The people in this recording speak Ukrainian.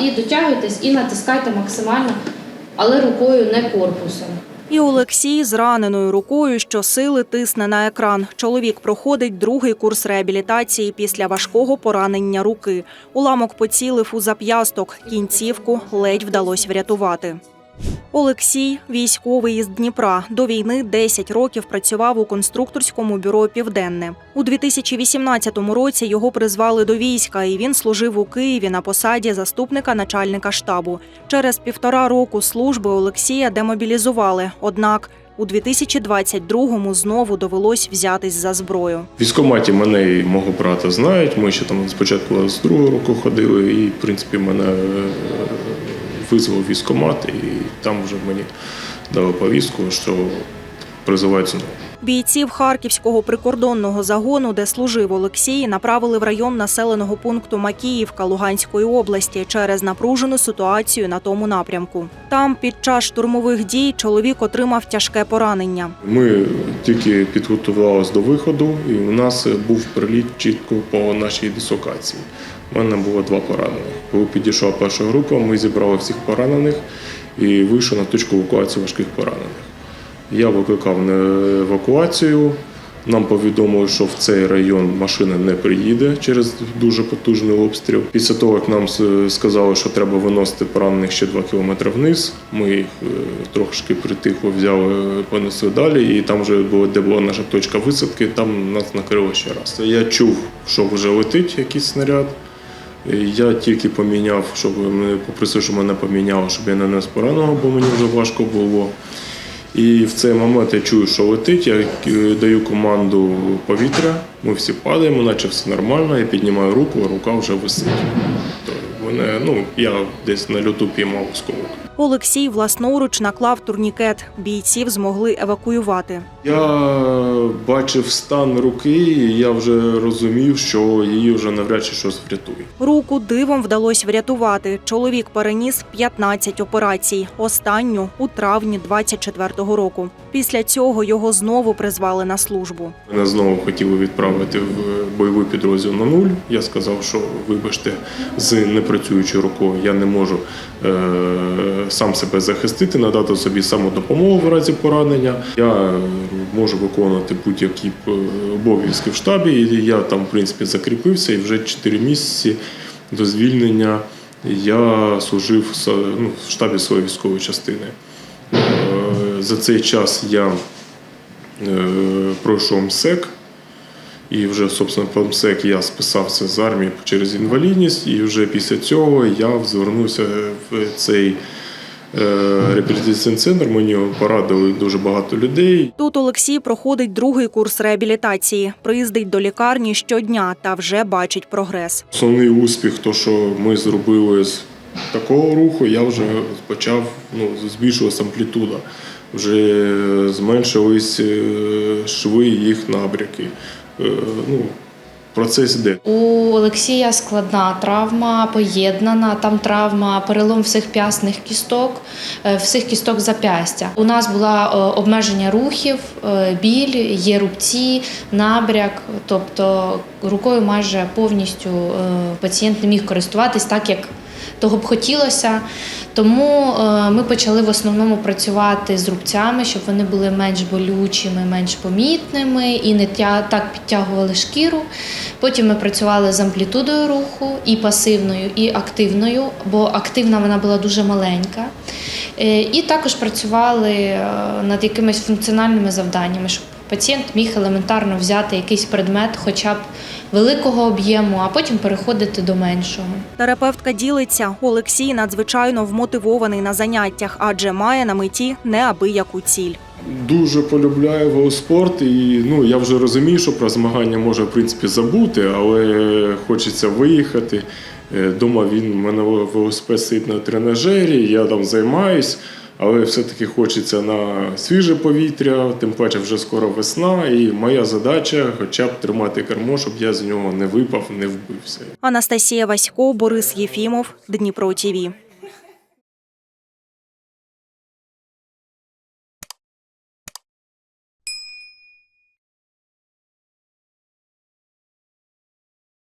І дотягуйтесь, і натискайте максимально, але рукою, не корпусом. І Олексій з раненою рукою щосили тисне на екран. Чоловік проходить другий курс реабілітації після важкого поранення руки. Уламок поцілив у зап'ясток. Кінцівку ледь вдалося врятувати. Олексій військовий із Дніпра. До війни 10 років працював у конструкторському бюро Південне. У 2018 році його призвали до війська, і він служив у Києві на посаді заступника начальника штабу. Через півтора року служби Олексія демобілізували. Однак у 2022-му знову довелось взятись за зброю. В військкоматі мене і мого брата знають. Ми ще там спочатку з другого року ходили, і в принципі мене е, визвав військкомат, і там вже мені дали повістку, що призивають. Бійців Харківського прикордонного загону, де служив Олексій, направили в район населеного пункту Макіївка Луганської області через напружену ситуацію на тому напрямку. Там під час штурмових дій чоловік отримав тяжке поранення. Ми тільки підготувалися до виходу, і у нас був приліт чітко по нашій дислокації. У мене було два поранених. Коли підійшла перша група, ми зібрали всіх поранених і вийшов на точку евакуації важких поранених. Я викликав на евакуацію. Нам повідомили, що в цей район машина не приїде через дуже потужний обстріл. Після того, як нам сказали, що треба виносити поранених ще 2 кілометри вниз, ми їх е, трошки притихло взяли, понесли далі, і там вже було, де була наша точка висадки, там нас накрило ще раз. Я чув, що вже летить якийсь снаряд. Я тільки поміняв, щоб попросив, щоб мене поміняли, щоб я не нес пораненого, бо мені вже важко було. І в цей момент я чую, що летить, я е, даю команду повітря, ми всі падаємо, наче все нормально, я піднімаю руку, рука вже висить. Мене, ну, я десь на льоту піймав осколок. Олексій власноруч наклав турнікет. Бійців змогли евакуювати. Я бачив стан руки, і я вже розумів, що її вже навряд чи щось врятує. Руку дивом вдалося врятувати. Чоловік переніс 15 операцій. Останню у травні 24-го року. Після цього його знову призвали на службу. Мене знову хотіли відправити в бойовий підрозділ на нуль. Я сказав, що вибачте, з непрацюючою рукою я не можу е, сам себе захистити, надати собі самодопомогу в разі поранення. Я можу виконувати будь-які е, обов'язки в штабі. І я там, в принципі, закріпився і вже 4 місяці до звільнення я служив в ну, штабі своєї військової частини. Е, За цей час я пройшов МСЕК, і вже, собственно, помсек я списався з армії через інвалідність, і вже після цього я звернувся в цей е, реабілітаційний центр. Мені порадили дуже багато людей. Тут Олексій проходить другий курс реабілітації. Приїздить до лікарні щодня та вже бачить прогрес. Основний успіх, то що ми зробили з такого руху, я вже почав ну, збільшувалася амплітуда. Вже зменшились е, шви їх набряки. Е, Ну, процес іде. У Олексія складна травма, поєднана. Там травма, перелом всіх п'ясних кісток, е, всіх кісток зап'ястя. У нас була е, обмеження рухів, біль, є рубці, набряк. Тобто рукою майже повністю пацієнт не міг користуватись так, як того б хотілося. Тому е, ми почали в основному працювати з рубцями, щоб вони були менш болючими, менш помітними і не так підтягували шкіру. Потім ми працювали з амплітудою руху і пасивною, і активною, бо активна вона була дуже маленька. Е, І також працювали е, над якимись функціональними завданнями, щоб пацієнт міг елементарно взяти якийсь предмет, хоча б великого об'єму, а потім переходити до меншого. Терапевтка ділиться, Олексій надзвичайно вмотивований на заняттях, адже має на меті неабияку ціль. Дуже полюбляю велоспорт, і ну я вже розумію, що про змагання можна в принципі забути, але хочеться виїхати. Е, Дома він мене велосипед стоїть на тренажері, я там займаюсь, але все-таки хочеться на свіже повітря, тим паче вже скоро весна, і моя задача хоча б тримати кермо, щоб я з нього не випав, не вбився. Анастасія Васько, Борис Єфімов, Дніпро ТІВІ.